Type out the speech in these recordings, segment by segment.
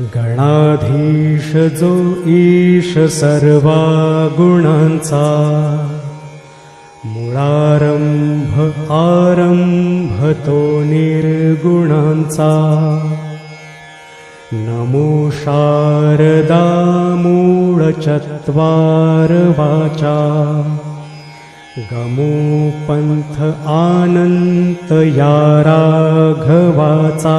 गणाधीश जो ईश सर्वा गुणांचा मुळारंभ आरंभ तो निर्गुणांचा नमो शारदा मूळ चत्वार वाचा गमो पंथ आनंत या राघवाचा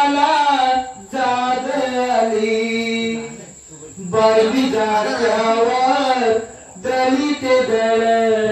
যাওয়ার দলিতে বেড়ায়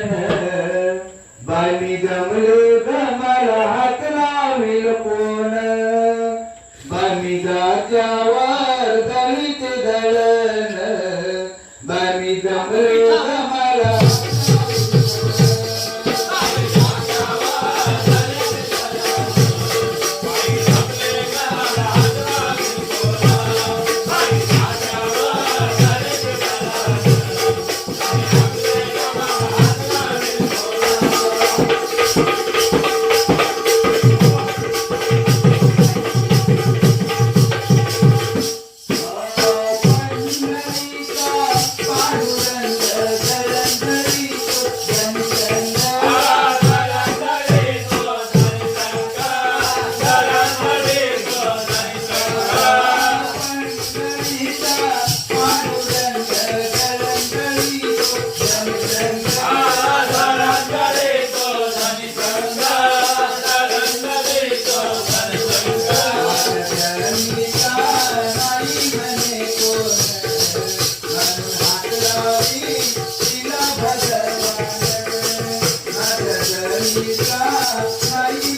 Hare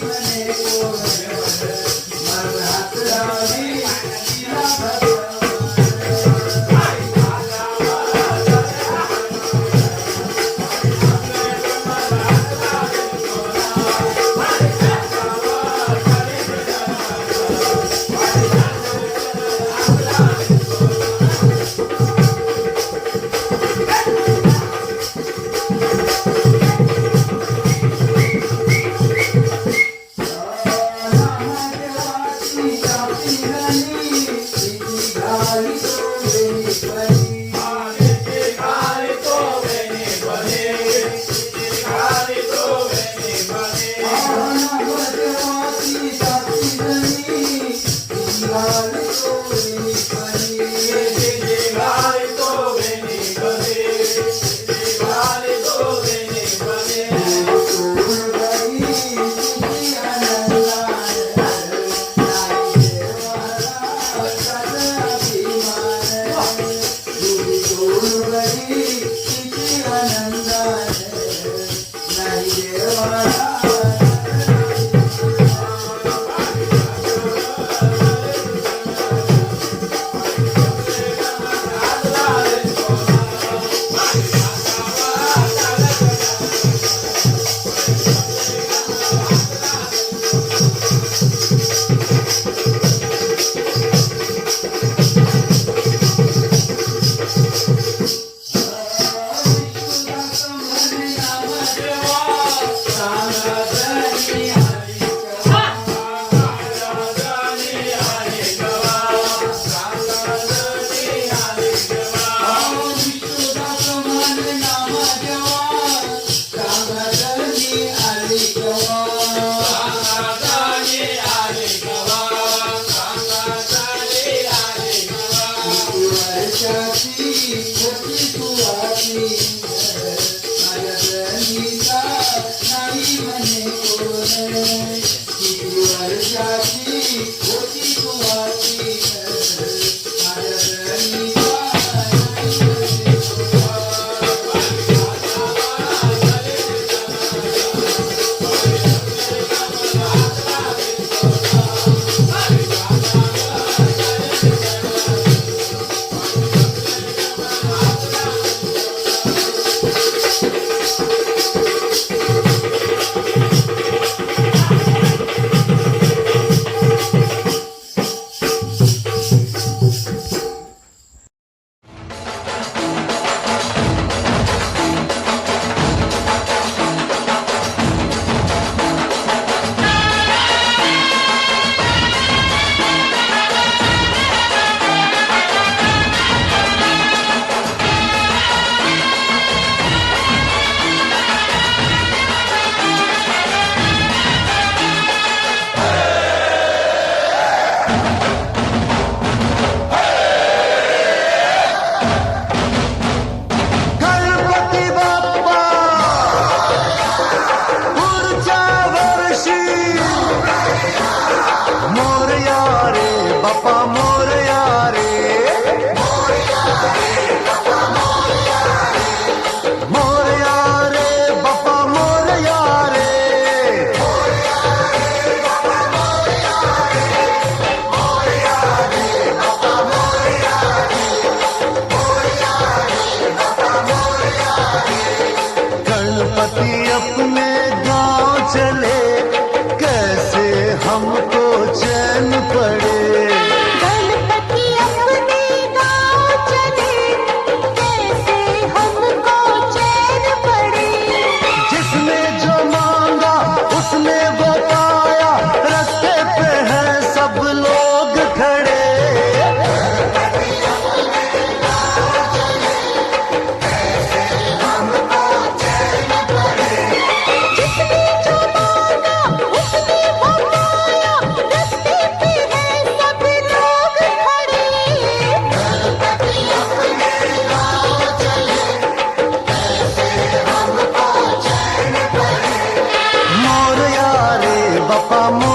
amor.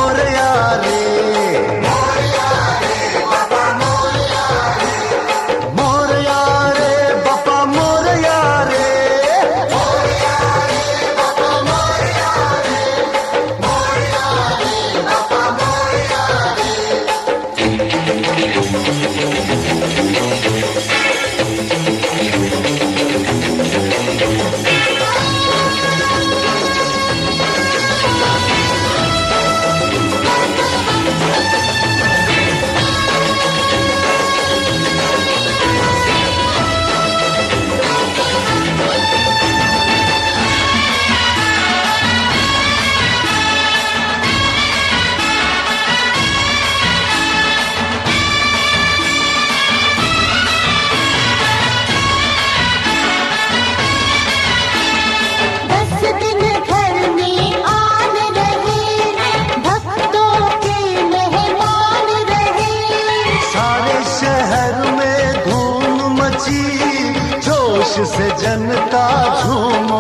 से जनता झूम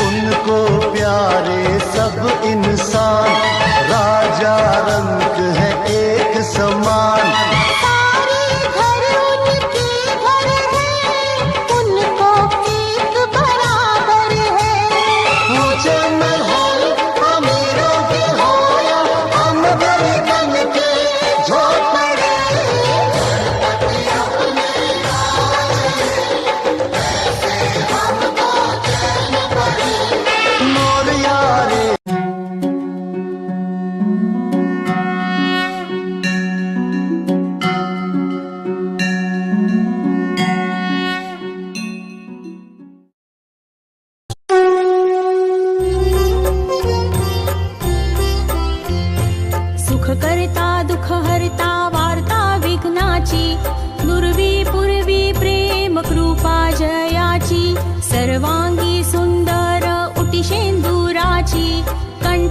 उनको प्यारे सब इंसान राजा रंग है एक समान।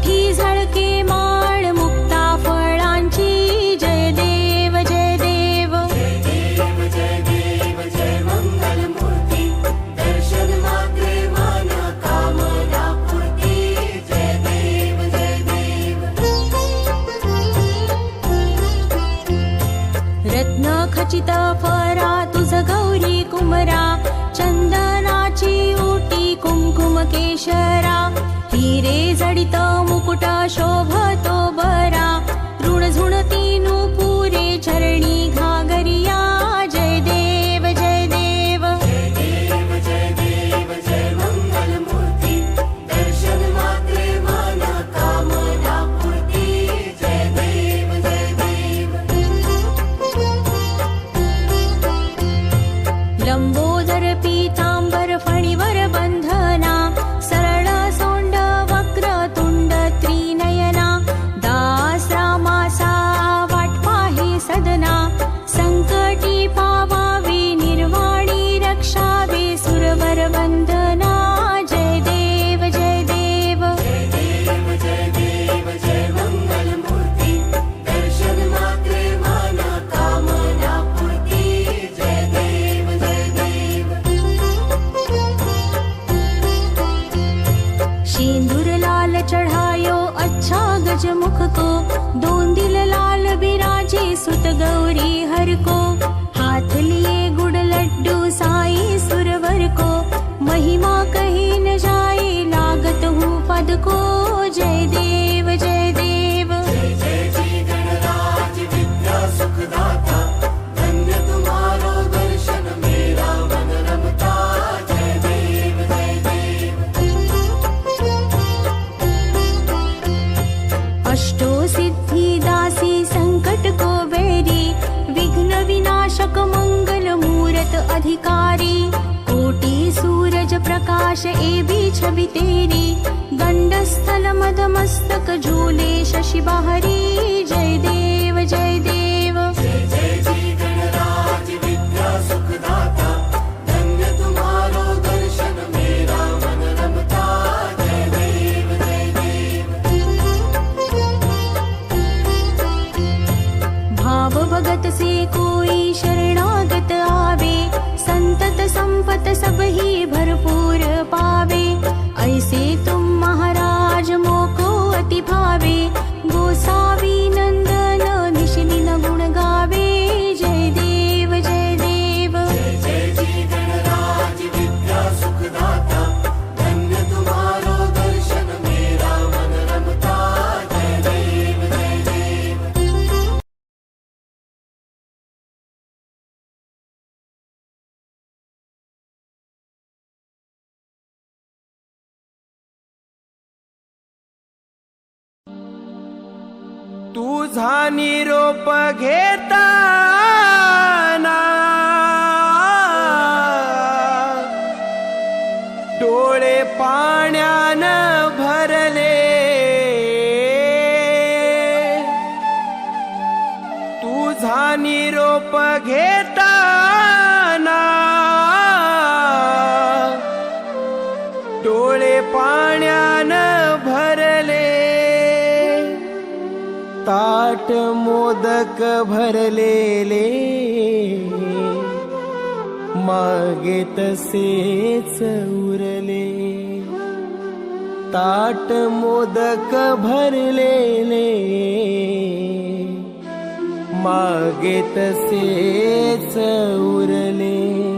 काठी झळके माळ मुक्ता फळांची. जय देव जय देव. रत्न खचित गौरी कुमरा. चंदनाची ओटी कुमकुम केशरा. जडित मुकुट शोभतो बरा राजमुख को दोन दिल लाल बिराजे सुत गौरी हर को। हाथ लिए गुड़ लड्डू साई सुरवर को। महिमा कहीं न जाए लागत हूँ पद को जय शश एवी छवि तेरी दण्डस्थल मदमस्तक झूले शशि बहरी जय देव जय देव तुझा निरोप घेताना. डोळे पाण्यानं भरले. तुझा निरोप घेत ताट मोदक भरलेले मागे तसेच उरले. ताट मोदक भरलेले मागे तसेच उरले.